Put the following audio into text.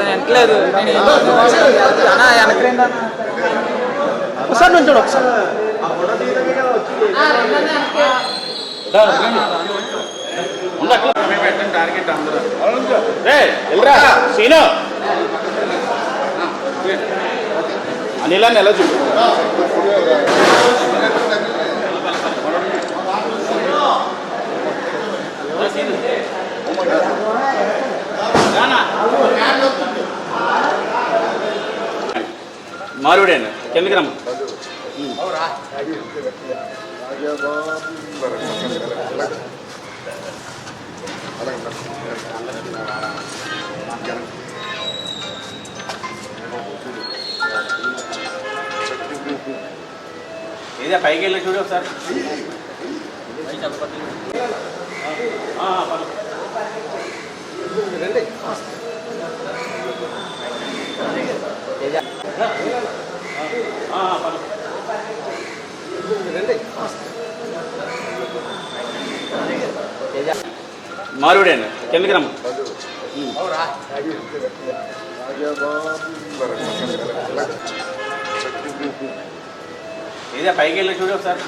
వెనకలేదు అన్న వెనకలేదు ఒకసారి నుంచి ఒకసారి సీను అనిలాన్ని ఎలా చూడు మారుడేను కిందకి ఏదే పైకి వెళ్ళి చూడు ఒకసారి. మారుడే ఆ, పర్లేదు. ఆ, ఆ, కిందకి రమ్మ. ఇదే పైకి వెళ్ళి చూడు ఒకసారి.